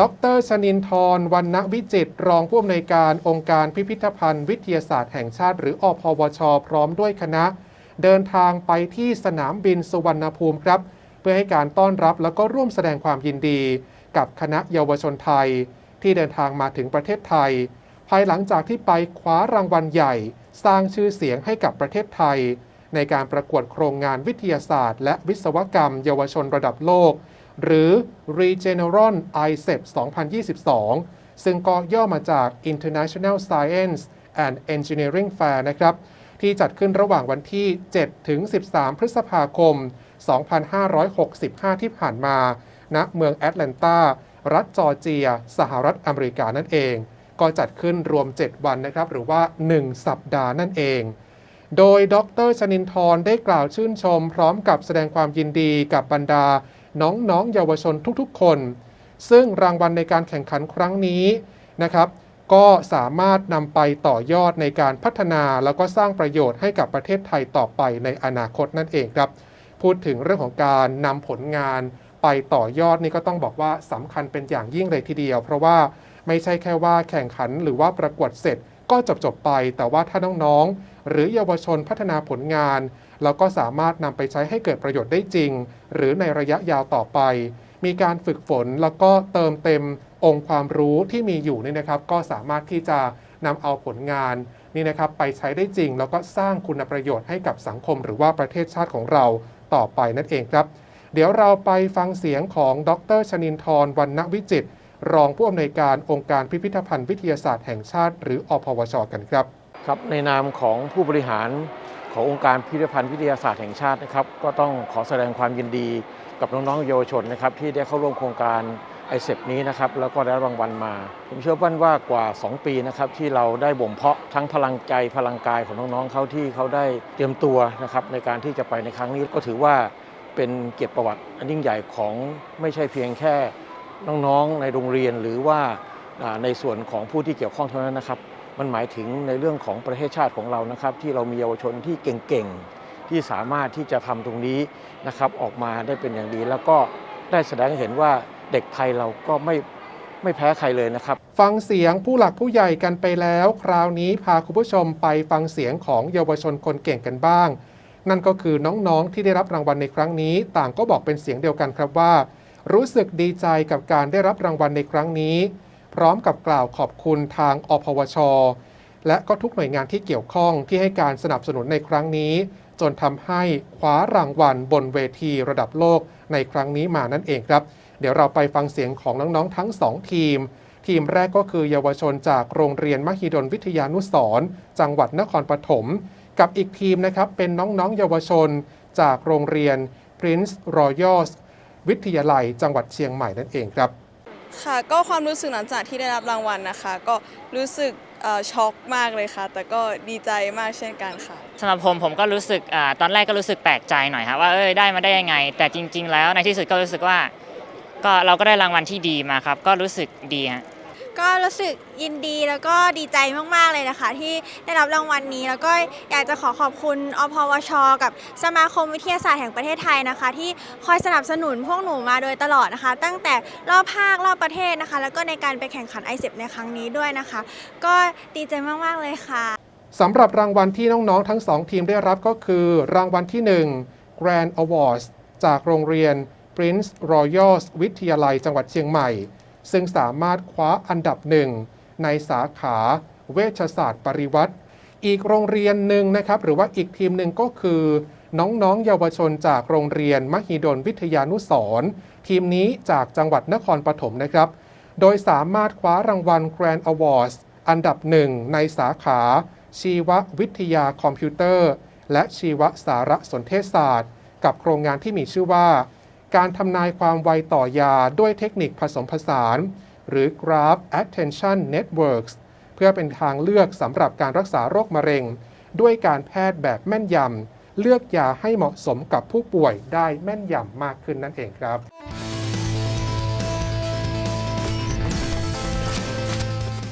ดรชนินทรวรรณวิจิตรรองผู้อำนวยการองค์การพิพิธภัณฑ์วิทยาศาสตร์แห่งชาติ หรืออพวช พร้อมด้วยคณะ เดินทางไปที่สนามบินสุวรรณภูมิครับ เพื่อให้การต้อนรับแล้วก็ร่วมแสดงความยินดี กับคณะเยาวชนไทย ที่เดินทางมาถึงประเทศไทย ภายหลังจากที่ไปคว้ารางวัลใหญ่ สร้างชื่อเสียงให้กับประเทศไทย ในการประกวดโครงงานวิทยาศาสตร์ และวิศวกรรม เยาวชนระดับโลก หรือ Regeneron ICEP 2022 ซึ่งก็ย่อมาจาก International Science and Engineering Fair นะครับ ที่จัดขึ้นระหว่างวันที่ 7 ถึง 13 พฤษภาคม 2565 ที่ผ่านมาณเมืองแอตแลนตา รัฐจอร์เจีย สหรัฐอเมริกานั่นเอง ก็จัดขึ้นรวม 7 วันนะครับ หรือว่า 1 สัปดาห์นั่นเอง โดยดรชนินทรได้กล่าวชื่นชม พร้อมกับแสดงความยินดีกับบรรดา น้องๆเยาวชนทุกๆ คน ซึ่งรางวัลในการแข่งขันครั้งนี้นะครับ ก็สามารถนำไปต่อยอดในการพัฒนาแล้วก็สร้างประโยชน์ให้กับประเทศไทยต่อไปในอนาคตนั่นเองครับ พูดถึงเรื่องของการนำผลงานไปต่อยอดนี่ก็ต้องบอกว่าสำคัญเป็นอย่างยิ่งเลยทีเดียว เพราะว่าไม่ใช่แค่ว่าแข่งขันหรือว่าประกวดเสร็จก็จบจบไป แต่ว่าถ้าน้องๆหรือเยาวชนพัฒนาผลงาน แล้วก็สามารถนำไปใช้ให้เกิดประโยชน์ได้จริง หรือในระยะยาวต่อไป มีการฝึกฝนแล้วก็เติมเต็มองค์ความรู้ที่มีอยู่นี่นะครับ ก็สามารถที่จะนำเอาผลงานนี่นะครับไปใช้ได้จริง แล้วก็สร้างคุณประโยชน์ให้กับสังคม หรือว่าประเทศชาติของเราต่อไปนั่นเองครับ เดี๋ยวเราไปฟังเสียงของดรชนินทรวรรณวิจิตรรองผู้อำนวยการองค์การพิพิธภัณฑ์วิทยาศาสตร์แห่งชาติ หรืออพวชกันครับ ครับในนามของผู้บริหาร ขององค์การพิพิธภัณฑ์วิทยาศาสตร์แห่งชาตินะครับ ก็ต้องขอแสดงความยินดีกับน้องๆเยาวชนนะครับที่ได้เข้าร่วมโครงการไอเซปนี้นะครับแล้วก็ได้รับางวัลมา ผมเชื่อมั่นว่ากว่า 2 ปีนะครับที่เราได้บ่มเพาะทั้งพลังใจพลังกายของน้องๆเขาที่เขาได้เตรียมตัวนะครับในการที่จะไปในครั้งนี้ก็ถือว่าเป็นเกียรติประวัติอันยิ่งใหญ่ของไม่ใช่เพียงแค่น้องๆในโรงเรียนหรือว่าในส่วนของผู้ที่เกี่ยวข้องเท่านั้นนะครับ มันหมายถึงในเรื่องของประเทศชาติของเรานะครับ ที่เรามีเยาวชนที่เก่งๆ ที่สามารถที่จะทำตรงนี้นะครับออกมาได้เป็นอย่างดี แล้วก็ได้แสดงให้เห็นว่าเด็กไทยเราก็ไม่ไม่แพ้ใครเลยนะครับ ฟังเสียงผู้หลักผู้ใหญ่กันไปแล้ว คราวนี้พาคุณผู้ชมไปฟังเสียงของเยาวชนคนเก่งกันบ้าง นั่นก็คือน้องๆที่ได้รับรางวัลในครั้งนี้ ต่างก็บอกเป็นเสียงเดียวกันครับว่า รู้สึกดีใจกับการได้รับรางวัลในครั้งนี้ พร้อมกับกล่าวขอบคุณทางอพวช และก็ทุกหน่วยงานที่เกี่ยวข้องที่ให้การสนับสนุนในครั้งนี้ จนทำให้คว้ารางวัลบนเวทีระดับโลกในครั้งนี้มานั่นเองครับ เดี๋ยวเราไปฟังเสียงของน้องๆทั้ง 2 ทีม ทีมแรกก็คือเยาวชนจากโรงเรียนมหิดลวิทยานุสร์จังหวัดนครปฐมกับอีกทีมนะครับเป็นน้องๆเยาวชน จากโรงเรียน Prince Royal วิทยาลัยจังหวัดเชียงใหม่นั่นเองครับ ค่ะก็ความรู้สึกหลังจากที่ได้รับรางวัลนะคะ ก็รู้สึกช็อกมากเลยค่ะ แต่ก็ดีใจมากเช่นกันค่ะสำหรับผมผมก็รู้สึกตอนแรกก็รู้สึกแปลกใจหน่อยครับว่าเอ้ยได้มาได้ยังไง แต่จริง ๆ แล้วในที่สุดก็รู้สึกว่า ก็เราก็ได้รางวัลที่ดีมาครับ ก็รู้สึกดีฮะ ก็รู้สึกยินดีแล้วก็ดีใจมาก ๆ เลยนะคะ ที่ได้รับรางวัลนี้ แล้วก็อยากจะขอขอบคุณอพวช กับสมาคมวิทยาศาสตร์แห่งประเทศไทยนะคะ ที่คอยสนับสนุนพวกหนูมาโดยตลอดนะคะ ตั้งแต่รอบภาครอบประเทศนะคะ แล้วก็ในการไปแข่งขันไอเซในครั้งนี้ด้วยนะคะ ก็ดีใจมาก ๆ เลยค่ะสำหรับรางวัลที่น้อง ๆ ทั้ง2ทีมได้รับก็คือ รางวัลที่ 1 Grand Awards จากโรงเรียน Prince Royal วิทยาลัยจังหวัดเชียงใหม่ ซึ่งสามารถคว้าอันดับหนึ่งในสาขาเวชศาสตร์ปริวัติ อีกโรงเรียนหนึ่งนะครับ หรือว่าอีกทีมหนึ่งก็คือ น้องๆ เยาวชนจากโรงเรียนมหิดลวิทยานุสร์ทีมนี้จากจังหวัดนครปฐมนะครับ โดยสามารถคว้ารางวัล Grand Awards อันดับหนึ่งในสาขา ชีววิทยาคอมพิวเตอร์ และชีวสารสนเทศศาสตร์ กับโครงงานที่มีชื่อว่า การทำนายความไวต่อยาด้วยเทคนิคผสมผสาน หรือ Graph Attention Networks เพื่อเป็นทางเลือกสำหรับการรักษาโรคมะเร็ง ด้วยการแพทย์แบบแม่นยำเลือกยาให้เหมาะสมกับผู้ป่วยได้แม่นยำมากขึ้นนั่นเองครับ